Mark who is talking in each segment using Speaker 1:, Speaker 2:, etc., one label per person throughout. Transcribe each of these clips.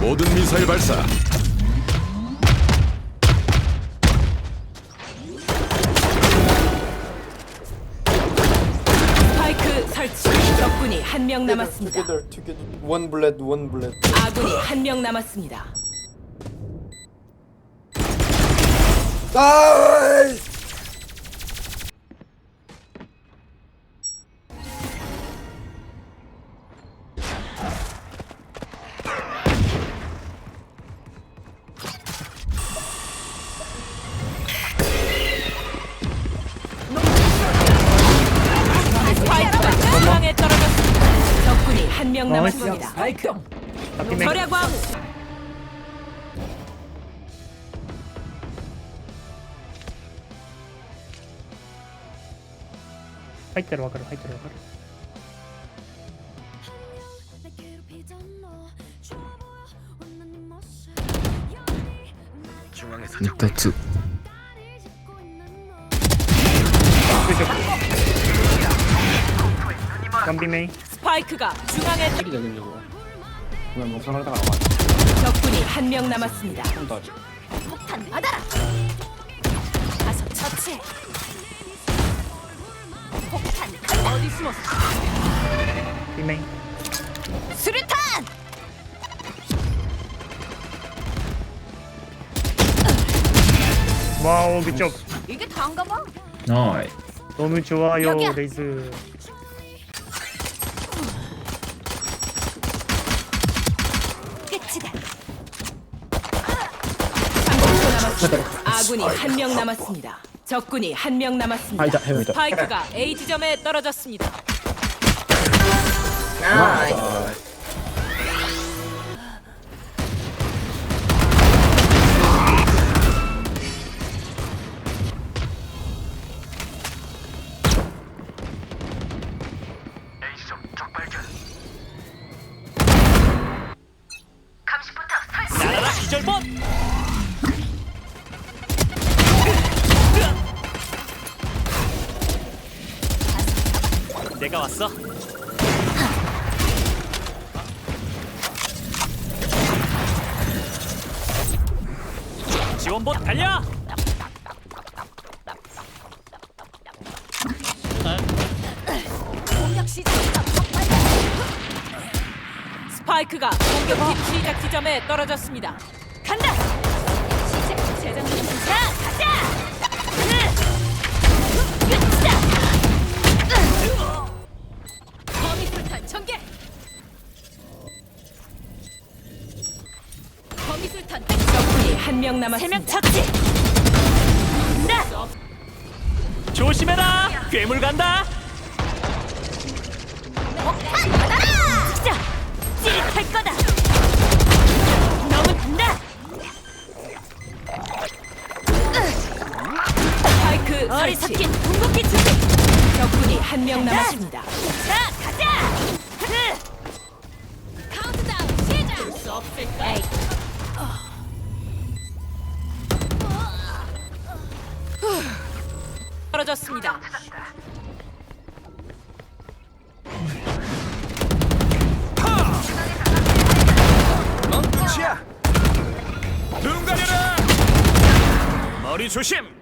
Speaker 1: 모든 미사일 발사.
Speaker 2: 스파이크 설치. 적군이 한 명 남았습니다.
Speaker 3: Together, together. One bullet, one bullet.
Speaker 2: 아군이 한 명 남았습니다.
Speaker 3: 아!
Speaker 4: 웃는 네 모습 여기
Speaker 5: 닉타츠
Speaker 4: 나를 짚고 있는 너
Speaker 6: 원비메이.
Speaker 2: 스파이크가 중앙에
Speaker 7: 때리자 그려고. 그냥 뭐 선하다가 나와.
Speaker 2: 적군이 한 명 남았습니다.
Speaker 7: 좀더 하지
Speaker 4: 폭탄 받아라! 가서 처치해 폭탄
Speaker 2: 어디 숨었어?
Speaker 6: 비메이
Speaker 4: 수류탄
Speaker 6: 와우 그쪽
Speaker 4: 이게 다인가 봐
Speaker 5: 나이
Speaker 6: 너무 좋아요
Speaker 4: 여기야.
Speaker 6: 레이스
Speaker 4: 끝이다
Speaker 2: 30초 남았습니다. 아군이 한 명 남았습니다. 적군이 한 명 남았습니다.
Speaker 7: 아니다 해보자
Speaker 2: 스파이크가 A 지점에 떨어졌습니다.
Speaker 8: 나라라 내가 왔어? 지원봇 달려!
Speaker 4: 공격 폭발
Speaker 2: 스파이크가 공격팀 시작 지점에 떨어졌습니다.
Speaker 4: 간다! 시작! 재장전
Speaker 2: 한명 남았습니다.
Speaker 4: 세명 처치 간다
Speaker 8: 조심해라. 괴물 간다.
Speaker 4: 폭탄 받아라 진짜 찌릿할 거다. 너무 간다
Speaker 2: 스파이크 설치.
Speaker 4: 어리석긴 궁극기 준비.
Speaker 2: 적군이 한 명 남았습니다.
Speaker 4: 자 가자
Speaker 2: 떨어졌습니다.
Speaker 1: 넌 끝이야. 눈 가려라.
Speaker 8: 머리 조심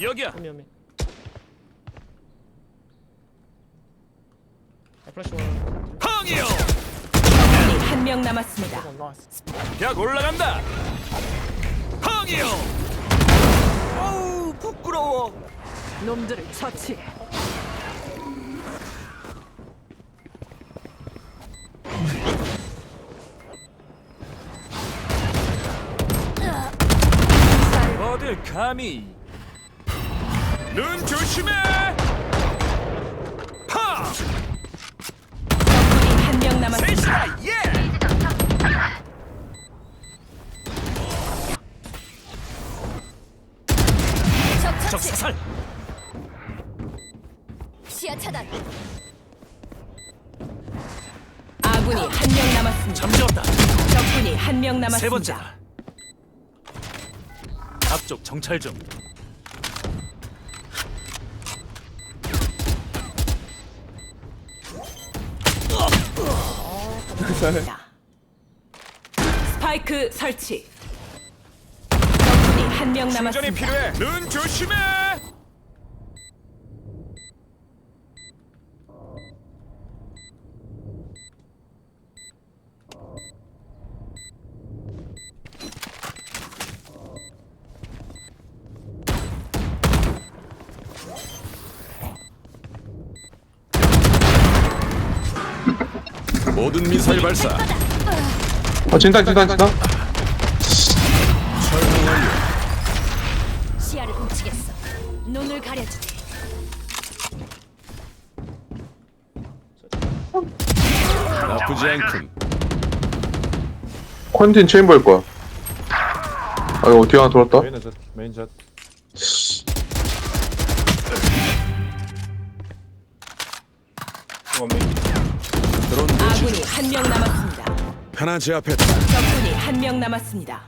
Speaker 8: 여기야
Speaker 6: 아 플래시 원
Speaker 8: 항이요!
Speaker 2: 적군이 한 명 남았습니다.
Speaker 8: 약 올라간다! 항이요! 어우 부끄러워.
Speaker 2: 놈들을 처치해.
Speaker 8: 어딜 감히? 눈 조심해 세
Speaker 2: 남았습니다.
Speaker 8: 번째다 앞쪽 정찰 중.
Speaker 2: 스파이크 설치. 적군이 한 명 남았습니다.
Speaker 8: 필요해. 눈 조심해.
Speaker 1: 모든 미사일 발사.
Speaker 5: 어
Speaker 1: 완료.
Speaker 4: 시야를 훔치겠어 눈을 가려주지
Speaker 1: 나쁘지 않군.
Speaker 5: 컨틴 체인버일 거야 아 이거 어떻게 하나 돌았다
Speaker 7: 메인 젯 메인
Speaker 3: main.
Speaker 1: 드론 배치.
Speaker 2: 아군이 한 명 남았습니다.
Speaker 1: 하나 제압했다.
Speaker 2: 적군이 한 명 남았습니다.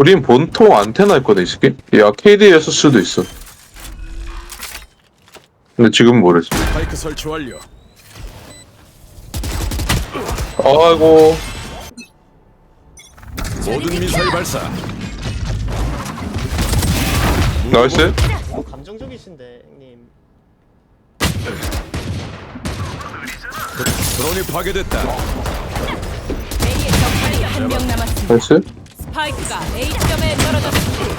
Speaker 5: 우린 본통 안테나 있거든 이 새끼 야 KD였을 수도 있어 근데 지금 모르지
Speaker 1: 파이크 설치 완료.
Speaker 5: 아이고
Speaker 1: 모든 미사일 발사.
Speaker 5: 나이스
Speaker 6: 어, 감정적이신데 형님.
Speaker 1: 드론이 파괴됐다.
Speaker 2: A의 적군이 한 명 남았습니다.
Speaker 5: 나이스.
Speaker 2: 스파이크가 A 지점에 떨어졌습니다.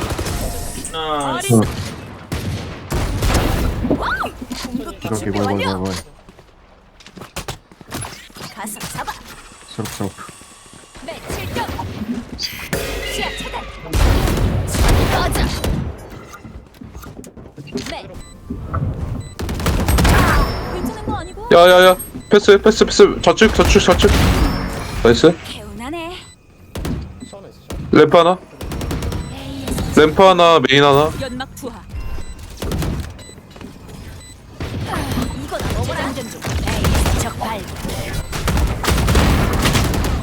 Speaker 7: 뭐야 뭐야 뭐야
Speaker 4: 가서 잡아.
Speaker 7: 서럽 서럽
Speaker 4: 네 출격. 시야 차단. 꺼져 네. 괜찮은 거 아니고?
Speaker 5: 야야야 패스 패스 패스. 좌측 좌측 좌측 나이스.
Speaker 4: 개운하네.
Speaker 6: 있어.
Speaker 5: 램프 하나? 램프 하나 메인 하나?
Speaker 4: 연막 투하. 이건 재장전 중. AS 적 발견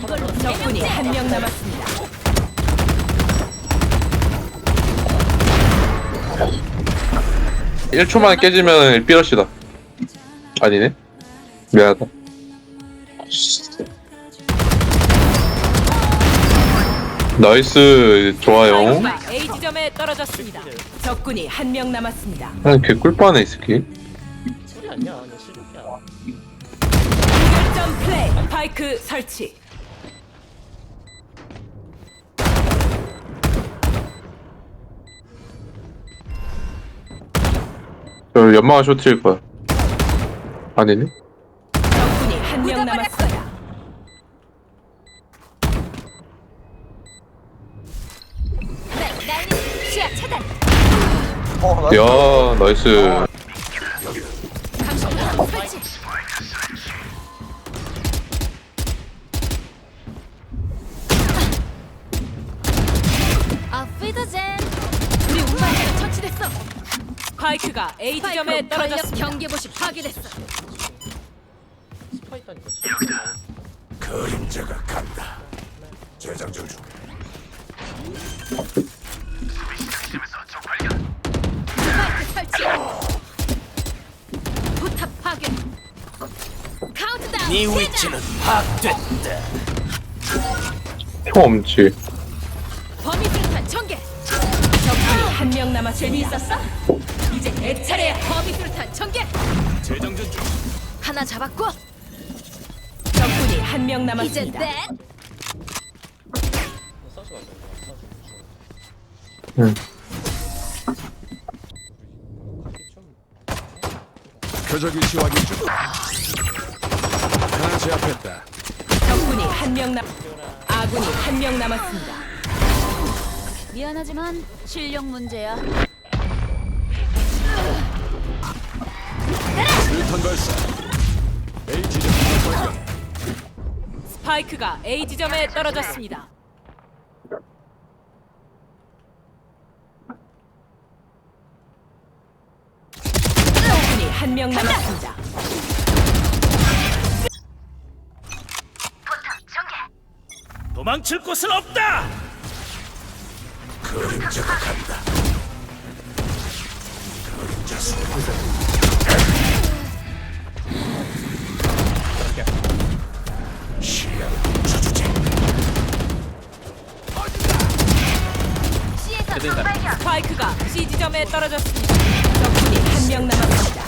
Speaker 4: 이걸로
Speaker 2: 적군이 한 명 남았습니다.
Speaker 5: 일 1초만에 깨지면 삐러시다. 아니네 미안하다 나이스 좋아요
Speaker 2: A 지점에 떨어졌습니다. 적군이 한 명 남았습니다.
Speaker 5: 아 개꿀빠네 이 새끼
Speaker 6: 소리 아니야. 그냥 실력이야.
Speaker 2: 결점 플레이. 스파이크 설치.
Speaker 5: 저 연마가 쇼트일 거야 아니네
Speaker 4: 야
Speaker 5: 나이스
Speaker 4: 설치 아피드젠 우리 운반자가 처치됐어
Speaker 2: 스파이크가 A 지점에 떨어졌습니다.
Speaker 4: 경계봇이 파괴됐어.
Speaker 1: 그림자가 간다. 재장전 중.
Speaker 8: 네! 위치는 파악됐다.
Speaker 5: 총 없지
Speaker 4: 범위 수류탄 전개
Speaker 2: 적군이 한 명 남았습니다.
Speaker 4: 재미있었어? 이제 내 차례야 범위 수류탄 전개
Speaker 8: 재정전 중.
Speaker 4: 하나 잡았고
Speaker 2: 적군이 한 명
Speaker 4: 이제
Speaker 2: 남았습니다.
Speaker 4: 넷
Speaker 5: 응.
Speaker 6: 좀
Speaker 1: 표적 위치 확인 중. 제압했다.
Speaker 2: 적군이 한 명 남. 아군이 한 명 남았습니다.
Speaker 4: 미안하지만 실력 문제야
Speaker 1: 일탄 발사. A 지점 발견.
Speaker 2: 스파이크가 A 지점에 떨어졌습니다. 적군이 한 명 남았
Speaker 8: 도망칠 곳은 없다.
Speaker 2: 스파이크가 C 지점에 떨어졌습니다. 적군이 한 명 남았습니다.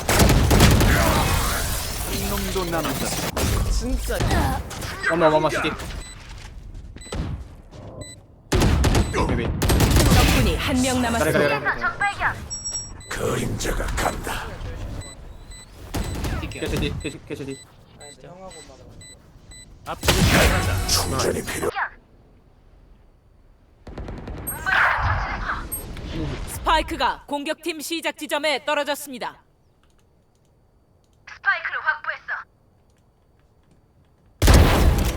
Speaker 1: 놈도 남았다.
Speaker 6: 진짜
Speaker 3: 어머 어머 시디 베비
Speaker 2: 적군이 한명
Speaker 3: 그래
Speaker 2: 남았습니다.
Speaker 3: 그래 그래
Speaker 8: 그림자가 간다.
Speaker 3: 캐시디 캐시
Speaker 6: 형하고 말은
Speaker 8: 앞으로 나간다. 충전이 필요.
Speaker 2: 스파이크가 공격팀 시작 지점에 떨어졌습니다.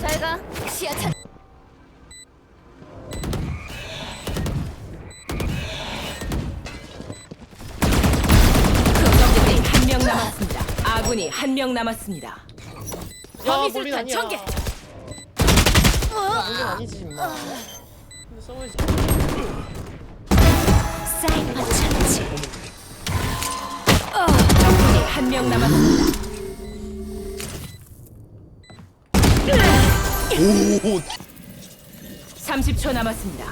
Speaker 4: 잘가 시야 차
Speaker 2: 아군이 한 명 남았습니다.
Speaker 6: 야
Speaker 2: 범위술탄
Speaker 6: 몰린 아니야
Speaker 2: 전개.
Speaker 6: 몰린 아니지 임마 근데
Speaker 4: 사이퍼 처치
Speaker 2: 적군이 한 명 남았습니다. 오. 30초 남았습니다.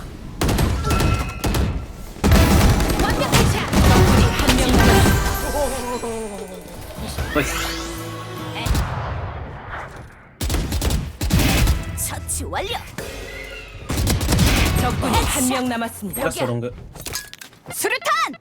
Speaker 4: 완벽한 샷
Speaker 2: 적군이 한 명 남았습니다.
Speaker 4: 처치 완료.
Speaker 2: 적군이 한 명 남았습니다.
Speaker 3: 알았어 롱그
Speaker 4: 수류탄